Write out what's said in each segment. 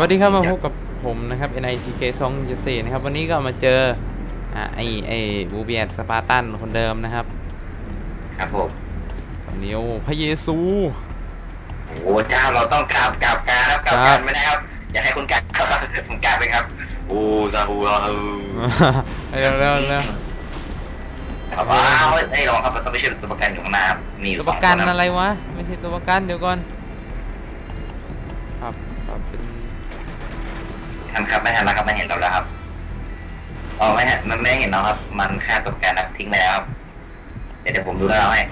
วัสดีครับมาพบกับผมนะครับ NICK 2 7 4นะครับ วันนี้ก็มาเจออ่าไอไอบูเบียสปาร์ตันคนเดิมนะครับ ครับผมวันนี้โอ้พระเยซูโอ้โหเจ้าเราต้องกราบกราบการครับกราบครักาบรไม่ได้ครับ อย่าให้คุณกราบครับผมกราบไปครับโอ้ซาฮูลาฮูเร็วเร็วเร็วครับว้าวเฮ้ยระวังครับมันต้องไม่ใช่ตัวประกันอยู่ข้างหน้าครับมีอยู่ตัวสปองระคกันนคอะรับไรวะไม่ใช่ตัวประกันเดี๋ยวก่อนครับครับเป็น ทันครับไม่ทันแล้วครับไม่เห็นเราแล้วครับอ๋อไม่ฮะมันไม่เห็นเราครับ มันฆ่าตัวประกันนะทิ้งไปแล้วครับเดี๋ยวเดี๋ยวผมดูแล้วให้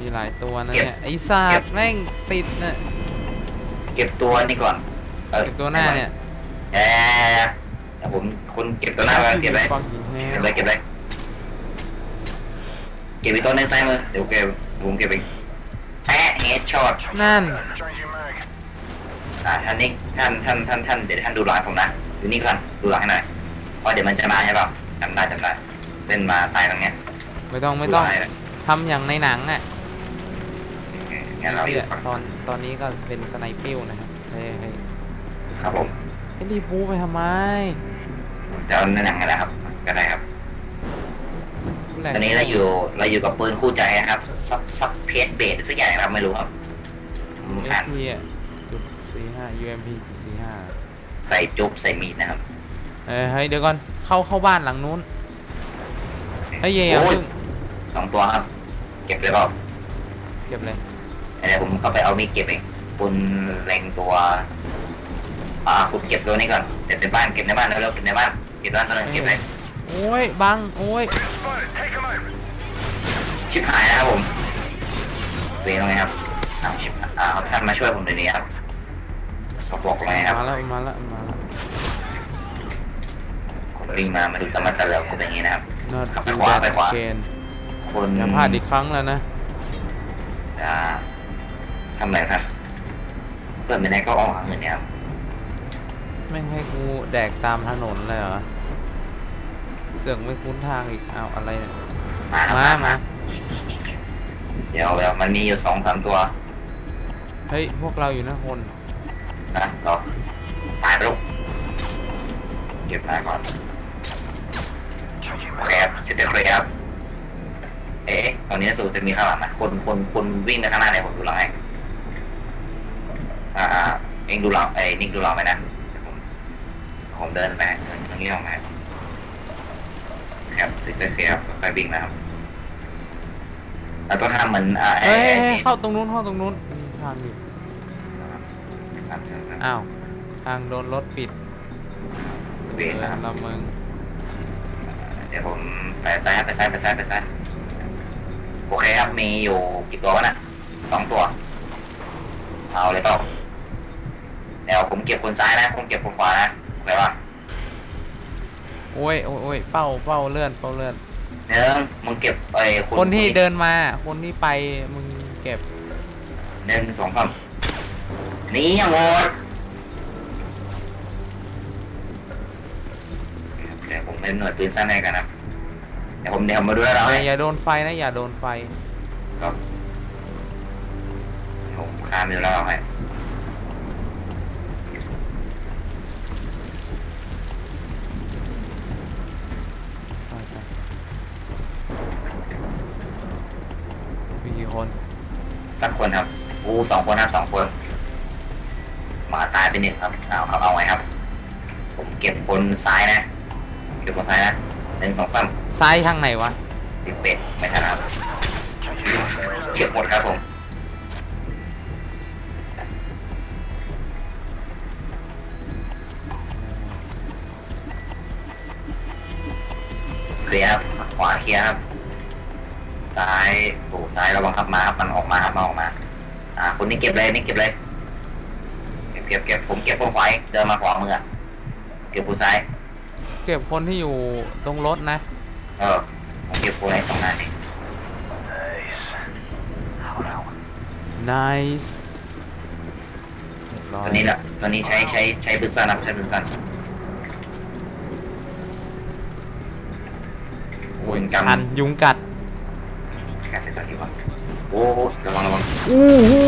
มีหลายตัวนะเก็บเนี่ยไอศาเก็สบตร์แม่งติดเนี่ยเก็บตัวนี่ก่อน เออเก็บตัวหน้าเนี่ยเออเดี๋ยวผมคุณเก็บตัวหน้าไว้เก็บเลยฟังหินแฮเก็บเลยเก็บเลยเก็บอีกตัวหนึงซ้ายมือเดี๋ยวเก็บผมเก็บเองแปะเฮดช็อตนั่น อ่าท่านนี้ท่านท่านท่านท่านเดี๋ยวท่านดูหลังให้ผมนะดูนี่ก่อนดูหลังให้หน่อยเพราะเดี๋ยวมันจะมาใช่เปล่าจำได้จำได้เล่นมาตายตรงเนี้ยไม่ต้องไม่ต้องดูหลัให้หน่ยทำอย่างในหนังอะงั้นเราอยู่ฝั่งตอนตอนนี้ก็เป็นสไนเปิลนะครับเฮ้ยเฮ้ยครับผมไอ้รีบูไปทำไมจะเอาในหนังอะไรครับก็ได้ครับตอนนี้เราอยู่เราอยู่กับปืนคู่ใจนะครับซับซับเพจเบสสักอย่างนะครับไม่รู้ครับผมเออ่าน พีอะจุดสี่ห้า UMP จุดสี่ห้าใส่จุ๊บใส่มีดนะครับเฮ้ยเฮ้ยเดี๋ยวก่อนเข้าเข้าบ้านหลังนู้นเฮ้ยอย่าอย่าโอ้ยเพิ่งสองตัวครับ เก็บเลยเปล่าเก็บเลยเดี๋ยวผมเข้าไปเอามีดเก็บเองคุณเล็งตัว อ่าคุณเก็บตัวนี้ก่อนเดี๋ยวในบ้านเก็บในบ้านแล้วเร็วๆเก็บในบ้านเก็บในบ้านตัวนึงเก็บเลยโอ้ยบังโอ้ยชิบหายนะครับผมเวรไงครับอ้าวชิบหายอ้าวท่านมาช่วยผมเดี๋ยวนี้ครับ เขาบอกเลยครับมาแล้วมาแล้วมาแล้วผมวิ่งมามาดูตะมันตะเหลวกูเป็นอย่างนี้นะครับนอดไปขวาไปขวาเกนคนอย่าพลาดอีกครั้งแล้วนะจะทำอะไรครับเปิดไม่ได้ก็ออกเงินเนี่ยครับแม่งให้กูแดกตามถนนเลยเหรอเสือกไม่คุ้นทางอีกอ้าวอะไรเนี่ยมาครับมามามามาเดี๋ยวเดี๋ยวมันมีอยู่สองสามตัว เฮ้ย พวกเราอยู่นะคน นะรอตายไปลูกเก็บนายก่อนโอเคครับเสร็จแล้วครับ เอ๊ะตอนนี้สูตรจะมีข้างหลังนะ คนคนคนวิ่งไปข้างหน้าเนี่ยผมดูหลังให้อ่าอ่าเองดูหลังไอ้นิกดูหลังไปนะเดี๋ยวผมผมเดินไปทางนี้ออกมาครับเสร็จแล้วครับไปวิ่งนะครับเราต้องทำเหมือนอ่าไอ้เฮ้ยไอ้เฮ้ยนี่เข้าตรงนู้นเข้าตรงนู้นมีทางอยู่ ครับครับครับอ้าว ทางโดนรถปิดเวรนะครับละมึงเดี๋ยวผมไปซ้ายครับไปซ้ายไปซ้ายไปซ้ายโอเคครับ มีอยู่กี่ตัววะน่ะสองตัว เอาเลยเปล่าเดี๋ยวผมเก็บคนซ้ายนะผมเก็บคนขวานะโอเคป่ะโอ้ยโอ้ยโอ้ยเป้าเป้าเลื่อนเป้าเลื่อนหนึ่งมึงเก็บไอ้คนที่เดินมา คนที่ไปมึงเก็บหนึ่งสองสาม นี่ยังหมดเดี๋ยวผมเล่นหน่วยปืนสั้นให้กันนะเดี๋ยวผมเดี๋ยวผมมาดูแล้วเราอย่าให้อย่าโดนไฟนะ อย่าโดนไฟครับผมข้ามไปดูแล้วเราให้ไปไปมีกี่คน สักคนครับ อู้สองคนครับสองคน หมาตายไปหนึ่งครับเอาครับเอาไงครับ ผมเก็บคนซ้ายนะ เก็บคนซ้ายนะหนึ่งสองสามซ้ายทางไหนวะติดเป็ดไม่ทันครับเก็บหมดครับผมเคลียร์ครับขวาเคลียร์ครับ ซ้ายโอ้ซ้ายระวังครับมาครับมันออกมาครับมันออกมา อ่าคนนี้เก็บเลยนี่เก็บเลย เก็บเก็บเก็บผมเก็บพวกไฟเดินมาขวามืออะเก็บผู้ซ้ายเก็บคนที่อยู่ตรงรถนะ เออผมเก็บผู้ไอ้สองหน้านี่ nice เรียบร้อยตอนนี้แหละตอนนี้ใช้ใช้ใช้ปืนสั้นครับใช้ปืนสั้นโอ้ยกำคันยุงกัดกันไปตอนนี้วะโอ้โหระวังระวังอู้หู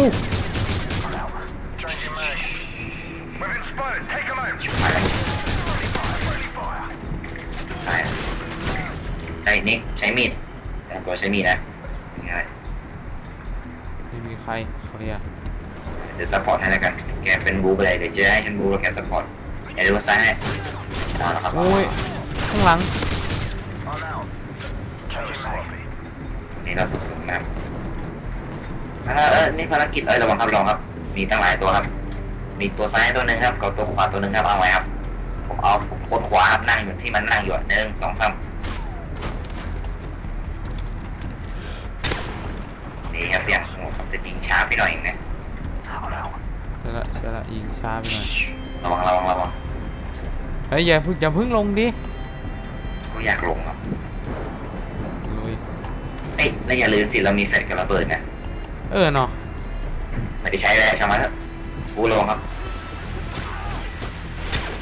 นิกใช้มีดแต่งตัวใช้มีดนะง่ายไม่มีใครเคลียร์เดี๋ยวซัพพอร์ตให้แล้วกัน แกเป็นบูไปเลยเดี๋ยวจะให้ฉันบูแล้วแกซัพพอร์ตเดี๋ยวดูซ้ายให้เอาละครับโอ้ยข้างหลังนี่เราสุดๆนะครับเออเออนี่ภารกิจเอ้ยระวังครับระวังครับ มีตั้งหลายตัวครับ มีตัวซ้ายตัวหนึ่งครับกับตัวขวาตัวหนึ่งครับเอาไว้ครับผมเอาโคนขวาครับนั่งอยู่ที่มันนั่งอยู่อะหนึ่งสองสาม ครับเนี่ยโอ้ครับจะยิงช้าไปหน่อยเองนะใช่ละใช่ละยิงช้าไปหน่อยระวังระวังระวังเฮ้ยอย่าพิ่งอย่าพิ่งลงดิก็อยากลงอะลุยเอ้ยแล้วอย่าลืมสิเรามีแฟลชกับระเบิดนะเออเนาะไม่ได้ใช้แล้วใช่ไหมครับกูระวังครับ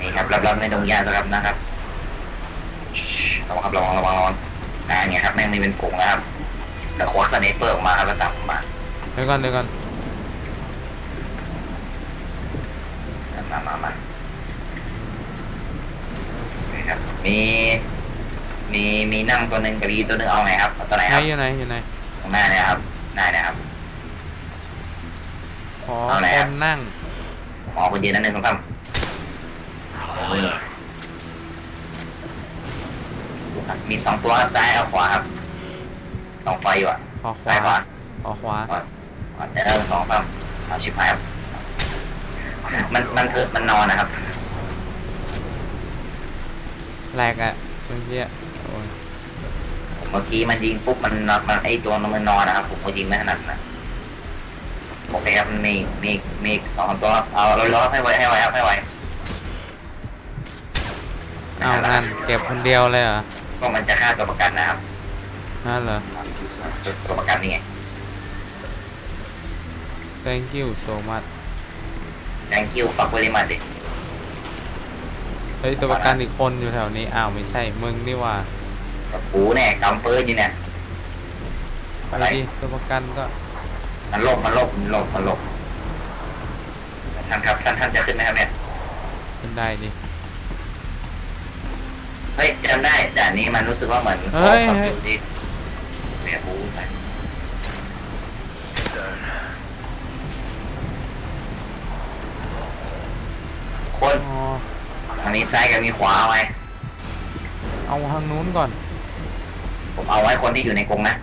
นี่ครับรับรับในดงยาสครับนะครับระวังครับระวังระวังระวังอ่าเนี่ยครับแม่งมีเป็นผงแล้วครับ แล้วควักสไนเปอร์ออกมาครับแล้วตามผมมาเดี๋ยวก่อนเดี๋ยวก่อนมามามานี่ครับ มี มีมีนั่งตัวหนึ่งกับยีตัวหนึ่งเอาไงครับเอาตัวไหนไหนครับอยู่ไหนอยู่ไหนตรงหน้าเนี่ยครับหน้าเนี่ยครับ ขอเอาไหนคอะนนั่งหมอคนยืนนั่นหนึ่งสองสามนี่ครับมีสองตัวครับซ้ายกับขวาครับ สองไฟอยู่อะขอขซ้ายวาขวาขอขวาขวาขวาเออสองสามเอาชิบหายครับมันมันคือมันนอนนะครับแหลกอะเมื่อกี้โอ้ยเมื่อกี้มันยิงปุ๊บมันนอนมันไอตัวมันนอนนะครับ ผมก็ยิงไม่ถนัดนะโอเคครับมันมีมีมีอีกสองตัวครับเอาเราล้อให้ไวให้ไวครับให้ไวเอางั้นเก็บคนเดียวเลยเหรอก็มันจะฆ่าตัวประกันนะครับนั่นเหรอจุด ตัวประกันนี่ไง thank you so much thank you ฟักเวลิมันดิเฮ้ยตัวประกันอีกคนอยู่แถวนี้ อ้าวไม่ใช่มึงนี่หว่ากับกูแน่กำปืนอยู่เนี่ยไปอะไรดิตัวประกันก็ มันลบมันลบมันลบมันลบท่านครับท่านท่านจะขึ้นไหมครับเนี่ยขึ้นได้ดิเฮ้ยจำได้ด่านนี้มันรู้สึกว่าเหมือนเฮ้ยกับเฮ้ยอยู่ที่เนี่ยบู ใส่คนอ๋อทางนี้ซ้ายกับมีขวาเอาไว้ เอาทางนู้นก่อน ผมเอาไว้คนที่อยู่ในกรงนะ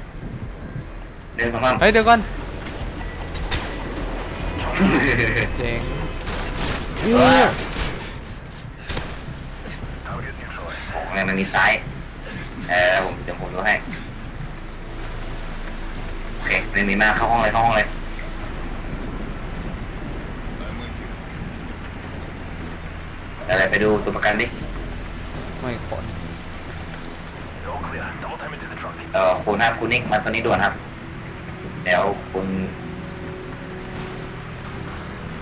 หนึ่งสองสามเฮ้ยเดี๋ยวก่อนเจ๋งเออของอะไรมันมีซ้าย เออผมเดี๋ยวผมดูให้โอเค ไม่มีมากเข้าห้องเลยเข้าห้องเลยอะไรไปดูตัวประกันดิไม่ขนเออคุณนะคุณนิกมาตัวนี้ด่วนครับเดี๋ยวคุณ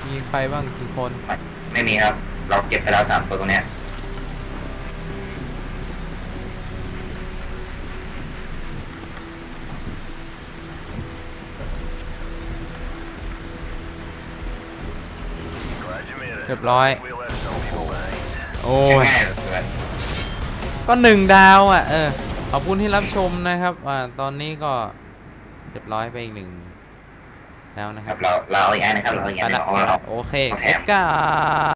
มีใครบ้างกี่คนไม่ไม่มีครับ เราเก็บไปแล้วสามตัวตรงเนี้ย เรียบร้อย โอ้ใช่ยง่ายเหลือเกินก็หนึ่งดาวอะ เออ ขอบคุณที่รับชมนะครับอ่าตอนนี้ก็เรียบร้อยไปอีกหนึ่งแล้วนะคครัรับบเราเราเอาอีกอันนะครับ เราเอาอีกไปอันหนึละงเอาเราโอเคเอาแถมเอ็ดการ์